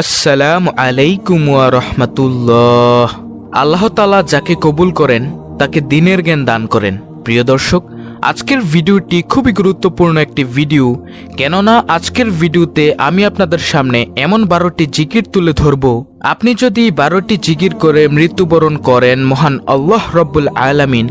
আসসালামু আলাইকুম রহমাতুল্লাহ। আল্লাহ তালা যাকে কবুল করেন, তাকে দিনের জ্ঞান দান করেন। প্রিয় দর্শক, আজকের ভিডিওটি খুবই গুরুত্বপূর্ণ একটি ভিডিও। কেননা আজকের ভিডিওতে আমি আপনাদের সামনে এমন বারোটি জিকির তুলে ধরব। আপনি যদি বারোটি জিকির করে মৃত্যুবরণ করেন, মহান আল্লাহ রব্বুল আলামিন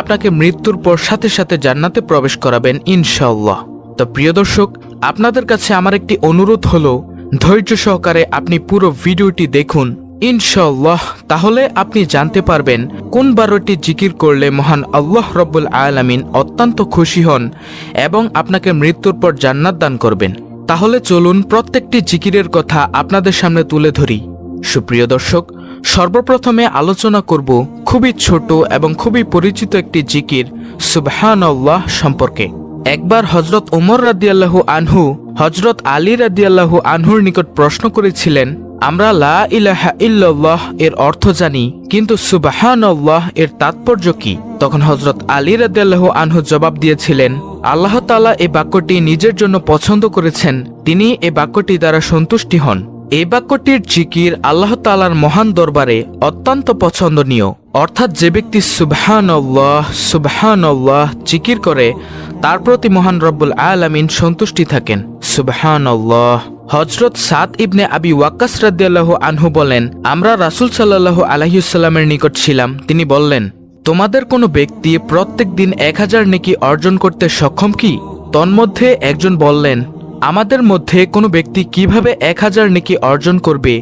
আপনাকে মৃত্যুর পর সাথে সাথে জান্নাতে প্রবেশ করাবেন ইনশাআল্লাহ। তো প্রিয় দর্শক, আপনাদের কাছে আমার একটি অনুরোধ হলো ধৈর্য সহকারে আপনি পুরো ভিডিওটি দেখুন। ইনশাল্লাহ তাহলে আপনি জানতে পারবেন কোন বারোটি জিকির করলে মহান আল্লাহ রব্বুল আলামিন অত্যন্ত খুশি হন এবং আপনাকে মৃত্যুর পর জান্নাত দান করবেন। তাহলে চলুন প্রত্যেকটি জিকিরের কথা আপনাদের সামনে তুলে ধরি। সুপ্রিয় দর্শক, সর্বপ্রথমে আলোচনা করব খুবই ছোট এবং খুবই পরিচিত একটি জিকির সুবহান আল্লাহ সম্পর্কে। একবার হজরত উমর রাদিয়াল্লাহু আনহু হজরত আলী রাদিয়াল্লাহু আনহুর নিকট প্রশ্ন করেছিলেন, আমরা লা ইলাহা ইল্লাল্লাহ এর অর্থ জানি, কিন্তু সুবহানাল্লাহ এর তাৎপর্য কি? তখন হজরত আলী রাদিয়াল্লাহু আনহু জবাব দিয়েছিলেন, আল্লাহ তাআলা এই বাক্যটি নিজের জন্য পছন্দ করেছেন, তিনি এই বাক্যটি দ্বারা সন্তুষ্টি হন। এই বাক্যটির জিকির আল্লাহ তালার মহান দরবারে অত্যন্ত পছন্দনীয়। অর্থাৎ যে ব্যক্তি সুবহান আল্লাহ সুবহান আল্লাহ জিকির করে, তার প্রতি মহান রব্বুল আলামিন সন্তুষ্টি থাকেন। সুবহান আল্লাহ হজরত সাদ ইবনে আবি ওয়াক্কাস রাদিয়াল্লাহু আনহু বলেন, আমরা রাসূল সাল্লাল্লাহু আলাইহিসাল্লামের নিকট ছিলাম। তিনি বললেন, তোমাদের কোনো ব্যক্তি প্রত্যেক দিন এক হাজার নেকি অর্জন করতে সক্ষম কি? তন্মধ্যে একজন বললেন, আমাদের মধ্যে কোনো ব্যক্তি কীভাবে এক হাজার নেকি অর্জন করবে?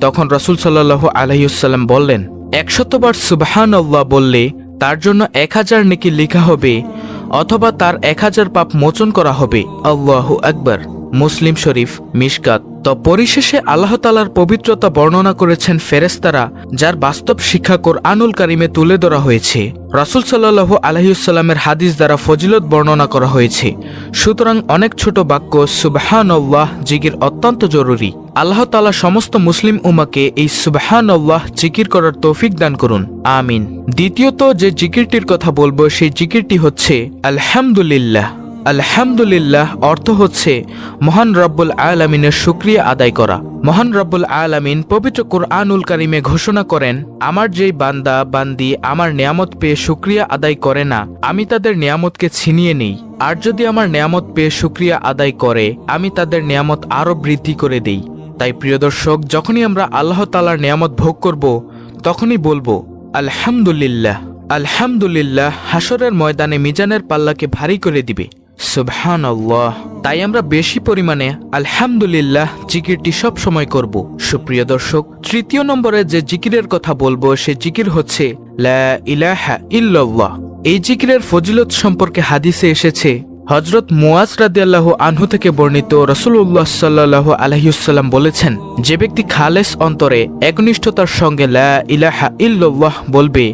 তখন রসুল সাল্লাহ আলহিউসাল্লাম বললেন একশতবার সুবাহান আল্লাহ বললে, তার জন্য এক হাজার নেকি লেখা হবে, অথবা তার এক হাজার পাপ মোচন করা হবে। আল্লাহ আকবর। মুসলিম শরীফ, মিশকাত। তো পরিশেষে আল্লাহ তালার পবিত্রতা বর্ণনা করেছেন ফেরেস্তারা যার বাস্তব শিক্ষা কোরআনুল কারিমে তুলে ধরা হয়েছে। রাসুল সাল্লাহ আলহিউসাল্লামের হাদিস দ্বারা ফজিলত বর্ণনা করা হয়েছে। সুতরাং অনেক ছোট বাক্য সুবহান আল্লাহ জিকির অত্যন্ত জরুরি। আল্লাহ তালা সমস্ত মুসলিম উমাকে এই সুবহান আল্লাহ জিকির করার তৌফিক দান করুন। আমিন। দ্বিতীয়ত যে জিকিরটির কথা বলব, সেই জিকিরটি হচ্ছে আলহামদুলিল্লাহ। আলহামদুলিল্লাহ অর্থ হচ্ছে মহান রব্বুল আলামিনের শুক্রিয়া আদায় করা। মহান রব্বুল আলামিন পবিত্র কোরআনুল কারিমে ঘোষণা করেন, আমার যেই বান্দা, বান্দি আমার নিয়ামত পেয়ে শুক্রিয়া আদায় করে না, আমি তাদের নিয়ামতকে ছিনিয়ে নিই। আর যদি আমার নিয়ামত পেয়ে শুক্রিয়া আদায় করে, আমি তাদের নিয়ামত আরও বৃদ্ধি করে দেই। তাই প্রিয় দর্শক, যখনই আমরা আল্লাহ তালার নিয়ামত ভোগ করব, তখনই বলব, আলহামদুলিল্লাহ আলহামদুলিল্লাহ হাসরের ময়দানে মিজানের পাল্লাকে ভারী করে দিবে। সুবহান আল্লাহ তাই আমরা বেশি পরিমাণে আলহামদুলিল্লাহ জিকিরটি সব সময় করব। সুপ্রিয় দর্শক, তৃতীয় নম্বরে যে জিকিরের কথা বলব, সে জিকির হচ্ছে, লা ইলাহা ইল্লাল্লাহ। এই জিকিরের ফজিলত সম্পর্কে হাদিসে এসেছে হজরত মুয়াজ রাদিয়াল্লাহ আনহু থেকে বর্ণিত রসুল্লাহ সাল্লাহ আলহিউসাল্লাম বলেছেন, যে ব্যক্তি খালেস অন্তরে একনিষ্ঠতার সঙ্গে লা ইলাহা ইল্লাল্লাহ বলবে,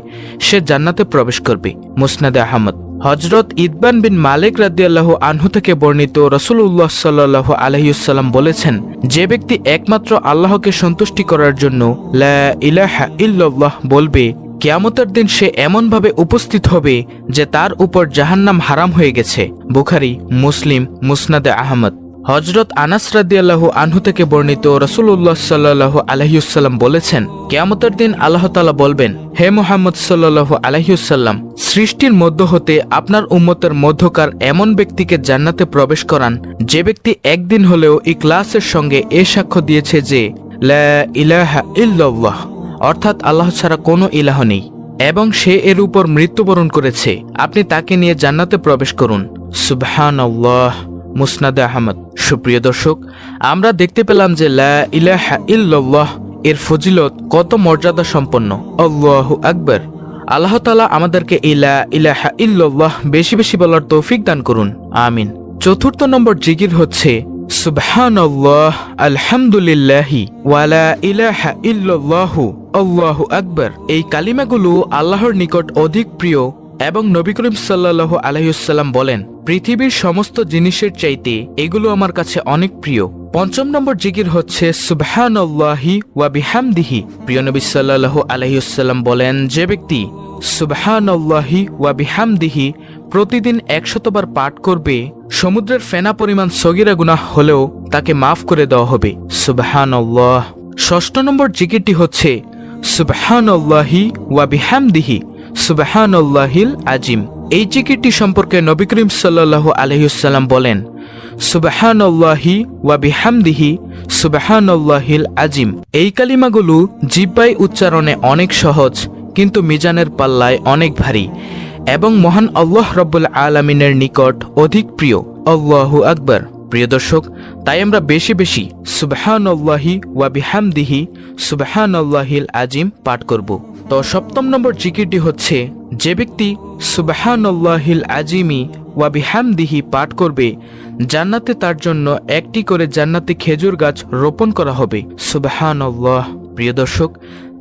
সে জান্নাতে প্রবেশ করবে। মুসনাদে আহমদ। হজরত ইদবান বিন মালিক রাদিয়াল্লাহ আনহু থেকে বর্ণিত রসুল্লাহ সাল্লাহ আলহিউসাল্লাম বলেছেন, যে ব্যক্তি একমাত্র আল্লাহকে সন্তুষ্টি করার জন্য লা ইলাহা ইল্লাল্লাহ বলবে কেয়ামতের দিন সে এমনভাবে উপস্থিত হবে যে তার উপর জাহান্নাম হারাম হয়ে গেছে। বুখারি, মুসলিম, মুসনাদে আহমদ। হজরত আনাস রাদিয়াল্লাহু আনহু থেকে বর্ণিত রসুল্লাহ সাল্লাহ আলহিউসাল্লাম বলেছেন, কেয়ামতের দিন আল্লাহ তালা বলবেন, হে মোহাম্মদ সাল্লাহ আলহিউসাল্লাম সৃষ্টির মধ্য হতে আপনার উম্মতের মধ্যকার এমন ব্যক্তিকে জান্নাতে প্রবেশ করান, যে ব্যক্তি একদিন হলেও ইকলাসের সঙ্গে এ সাক্ষ্য দিয়েছে যে, লা ইলাহা ইল্লাল্লাহ। অর্থাৎ আল্লাহ ছাড়া কোনো ইলাহ নেই, এবং সে এর উপর মৃত্যুবরণ করেছে। আপনি তাকে নিয়ে জান্নাতে প্রবেশ করুন। সুবহান আল্লাহ মুসনাদে আহমদ। সুপ্রিয় দর্শক, আমরা দেখতে পেলাম যে লা ইল্লাল্লাহ, এর ফজিলত কত মর্যাদা সম্পন্ন আল্লাহু আকবর। আল্লাহ তালা আমাদেরকে ইলা ইলাহা ইল্লাল্লাহ বেশি বেশি বলার তৌফিক দান করুন। আমিন। চতুর্থ নম্বর জিগির হচ্ছে, সুবহানাল্লাহ, আলহামদুলিল্লাহি ওয়ালা ইলাহা ইল্লাল্লাহু। আল্লাহু আকবর। এই কালিমাগুলো আল্লাহর নিকট অধিক প্রিয় এবং নবী করিম সাল্লাহ আলহিউসাল্লাম বলেন, পৃথিবীর সমস্ত জিনিসের চাইতে এগুলো আমার কাছে অনেক প্রিয়। পঞ্চম নম্বর জিকির হচ্ছে, সুবহানাল্লাহি ওয়া বিহামদিহি। প্রিয় নবী সাল্লাল্লাহু আলাইহিসাল্লাম বলেন, যে ব্যক্তি সুবহানাল্লাহি ওয়া বিহামদিহি প্রতিদিন একশতবার পাঠ করবে, সমুদ্রের ফেনা পরিমাণ সগিরা গুনাহ হলেও তাকে মাফ করে দেওয়া হবে। সুবহানাল্লাহ। ষষ্ঠ নম্বর জিকিরটি হচ্ছে সুবহানাল্লাহি ওয়া বিহামদিহি, সুবহানাল্লাহিল আজিম। এই জিকিরটি সম্পর্কে নবী করিম সাল্লাল্লাহু আলহিউসাল্লাম বলেন, সুবহানাল্লাহি ওয়া বিহামদিহি, সুবহানাল্লাহিল আজিম। এই কালিমাগুলো জিব্বাই উচ্চারণে অনেক সহজ, কিন্তু মিজানের পাল্লায় অনেক ভারী এবং মহান আল্লাহ রব্বুল আলমিনের নিকট অধিক প্রিয়। আল্লাহু আকবর। প্রিয় দর্শক তাই আমরা বেশি বেশি সুবাহানল্লাহি ওয়া বিহামদিহি সুবহানাল্লাহিল আজিম পাঠ করব। তো সপ্তম নম্বর জিকিরটি হচ্ছে, যে ব্যক্তি সুবাহানল্লাহিল আজিমি ওয়া বিহামদিহি পাঠ করবে, জান্নাতে তার জন্য একটি করে জান্নাতে খেজুর গাছ রোপণ করা হবে। সুবাহানল্লাহ। প্রিয় দর্শক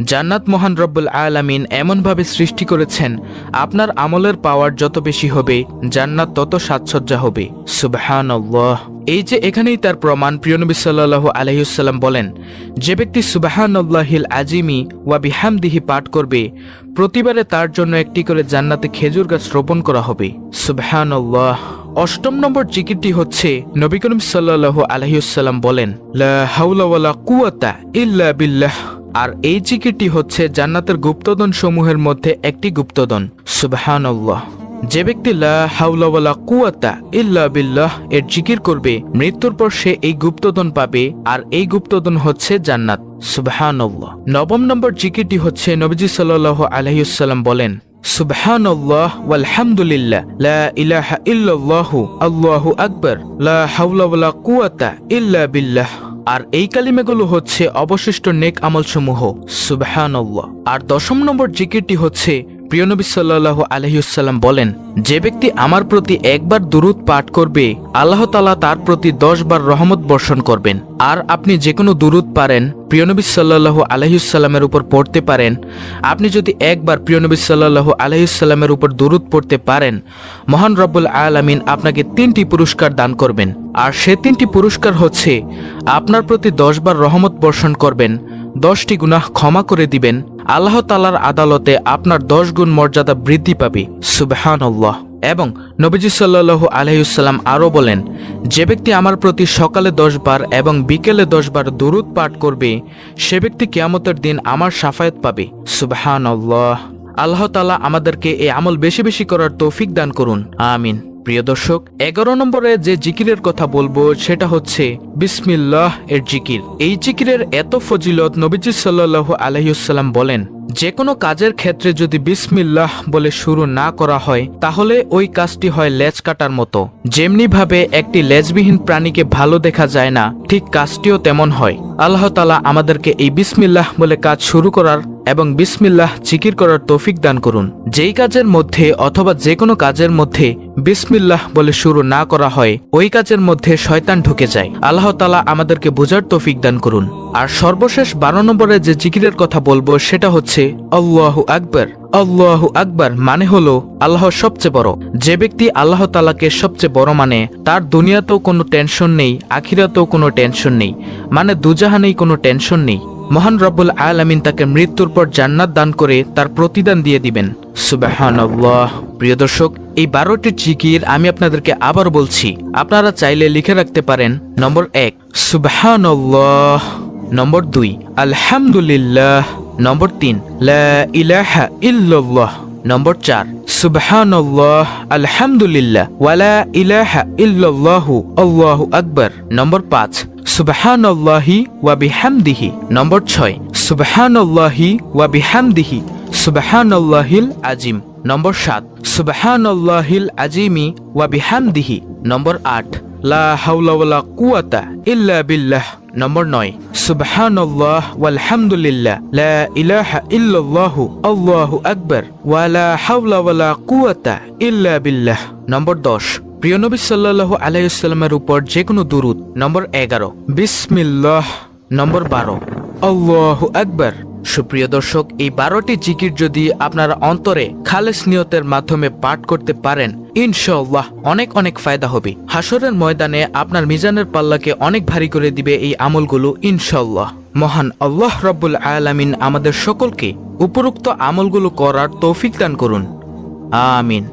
জান্নাত মহান রব্বুল আলামিন এমনভাবে সৃষ্টি করেছেন, আপনার আমলের পাওয়ার যত বেশি হবে, জান্নাত তত সাজসজ্জা হবে। সুবহানাল্লাহ। এই যে এখানেই তার প্রমাণ প্রিয়নবী সাল্লাল্লাহু আলহিউসাল্লাম বলেন, যে ব্যক্তি সুবাহান্লাহিল আজিমি ওয়া বিহামদিহি পাঠ করবে, প্রতিবারে তার জন্য একটি করে জান্নাতে খেজুর গাছ রোপণ করা হবে। সুবহানাল্লাহ। অষ্টম নম্বর জিকিরটি হচ্ছে, নবী করিম সাল্লাল্লাহু আলহিউসাল্লাম বলেন, লা হাওলা ওয়ালা কুওয়াতা ইল্লা বিল্লাহ। আর এই জিকিরটি হচ্ছে জান্নাতের গুপ্তদন সমূহের মধ্যে একটি গুপ্তদন সুবহানাল্লাহ। যে ব্যক্তি লা কুওয়াতা ইল্লা বিল্লাহ এর জিকির করবে, মৃত্যুর পর সে এই গুপ্তদন পাবে আর এই গুপ্তদন হচ্ছে জান্নাত। সুবহানাল্লাহ। নবম নম্বর জিকিরটি হচ্ছে নবীজি সাল্লাল্লাহু আলাইহিস বলেন, সুবহানাল্লাহ ওয়ালহামদুলিল্লাহ, লা ইলাহা ইল্লাল্লাহু লা ইল্লা বিল্লাহ। আর এই কালিমেগুলো হচ্ছে অবশিষ্ট নেক আমলসমূহ। সুবহানাল্লাহ। আর দশম নম্বর জিকিরটি হচ্ছে প্রিয়নবী সাল্লাহ আলহিউসাল্লাম বলেন, যে ব্যক্তি আমার প্রতি একবার দুরুদ পাঠ করবে, আল্লাহ তালা তার প্রতি দশ বার রহমত বর্ষণ করবেন। আর আপনি যে কোনো দুরুদ পারেন প্রিয়নবী সাল্লাহ আলহিউসাল্লামের উপর পড়তে পারেন। আপনি যদি একবার প্রিয়নবী সাল্লাহ আলহিউসাল্লামের উপর দুরুদ পড়তে পারেন, মহান রব্বুল আলামিন আপনাকে তিনটি পুরস্কার দান করবেন। আর সে তিনটি পুরস্কার হচ্ছে, আপনার প্রতি দশবার রহমত বর্ষণ করবেন, দশটি গুনাহ ক্ষমা করে দিবেন, আল্লাহ তালার আদালতে আপনার দশ গুণ মর্যাদা বৃদ্ধি পাবে। সুবহান এবং নবীজি সাল্লাহু আলহিউসাল্লাম আরও বলেন, যে ব্যক্তি আমার প্রতি সকালে দশ বার এবং বিকেলে দশ বার দুরুদ পাঠ করবে, সে ব্যক্তি কেয়ামতের দিন আমার সাফায়াত পাবে। সুবহান আল্লাহ তালা আমাদেরকে এই আমল বেশি বেশি করার তৌফিক দান করুন। আমিন। প্রিয় দর্শক, এগারো নম্বরে যে জিকিরের কথা বলব, সেটা হচ্ছে বিসমিল্লাহ এর জিকির। এই জিকিরের এত ফজিলত নবীজি সাল্লাহ আলহিউসাল্লাম বলেন যে কোনো কাজের ক্ষেত্রে যদি বিসমিল্লাহ বলে শুরু না করা হয়, তাহলে ওই কাজটি হয় লেজ কাটার মতো। যেমনি ভাবে একটি লেজবিহীন প্রাণীকে ভালো দেখা যায় না, ঠিক কাজটিও তেমন হয়। আল্লাহ তালা আমাদেরকে এই বিসমিল্লাহ বলে কাজ শুরু করার এবং বিসমিল্লাহ জিকির করার তৌফিক দান করুন। যেই কাজের মধ্যে অথবা যে কোনো কাজের মধ্যে বিসমিল্লাহ বলে শুরু না করা হয়, ওই কাজের মধ্যে শয়তান ঢুকে যায়। আল্লাহ তালা আমাদেরকে বোঝার তৌফিক দান করুন। আর সর্বশেষ বারো নম্বরে যে জিকিরের কথা বলব, সেটা হচ্ছে আল্লাহু আকবর। আল্লাহু আকবর মানে হলো আল্লাহ সবচেয়ে বড়। যে ব্যক্তি আল্লাহ তালাকে সবচেয়ে বড় মানে তার দুনিয়াতেও কোনো টেনশন নেই, আখিরাতেও কোনো টেনশন নেই মানে দুজাহানেই কোনো টেনশন নেই। মহান রব্বুল আলামিন তাকে মৃত্যুর পর জান্নাত দান করে তার প্রতিদান দিয়ে দিবেন। সুবাহান্লাহ প্রিয় দর্শক, এই বারোটি জিকির আমি আপনাদেরকে আবার বলছি। আপনারা চাইলে লিখে রাখতে পারেন, নম্বর এক সুবাহান্লাহ নম্বর দুই, আলহামদুলিল্লাহ। নম্বর তিন ইলাহা ইল্লাল্লাহ। নম্বর চার, সুবহানাল্লাহ, আলহামদুলিল্লাহ ওয়ালা ইলাহা ইল্লাল্লাহু, আল্লাহু আকবার। নম্বর পাঁচ, সুবহানাল্লাহি ওয়া বিহামদিহি। নম্বর ছয়, সুবহানাল্লাহি ওয়া বিহামদিহি, সুবহানাল্লাহিল আজিম। নম্বর সাত, সুবহানাল্লাহিল আজিমি ওয়া বিহামদিহি। নম্বর আট, লা হাওলা ওয়ালা কুওয়াতা ইল্লা বিল্লাহ। নম্বর নয় সুবহানাল্লাহ ওয়ালহামদুলিল্লাহ লা ইলাহা ইল্লাল্লাহু আল্লাহু আকবার ওয়ালা হাওলা ওয়ালা কুওয়াতা ইল্লা বিল্লাহ নম্বর দশ. প্রিয় নবী সাল্লাল্লাহু আলাইহি সাল্লামের উপর যে কোনো দুরুদ। নম্বর এগারো. বিসমিল্লাহ. নম্বর বারো. আল্লাহু আকবার সুপ্রিয় দর্শক, এই বারোটি জিকির যদি আপনারা অন্তরে খালেস নিয়তের মাধ্যমে পাঠ করতে পারেন ইনশাল্লাহ অনেক অনেক ফায়দা হবে। হাসরের ময়দানে আপনার মিজানের পাল্লাকে অনেক ভারী করে দিবে এই আমলগুলো ইনশাল্লাহ মহান আল্লাহ রব্বুল আলামিন আমাদের সকলকে উপরোক্ত আমলগুলো করার তৌফিক দান করুন। আমিন।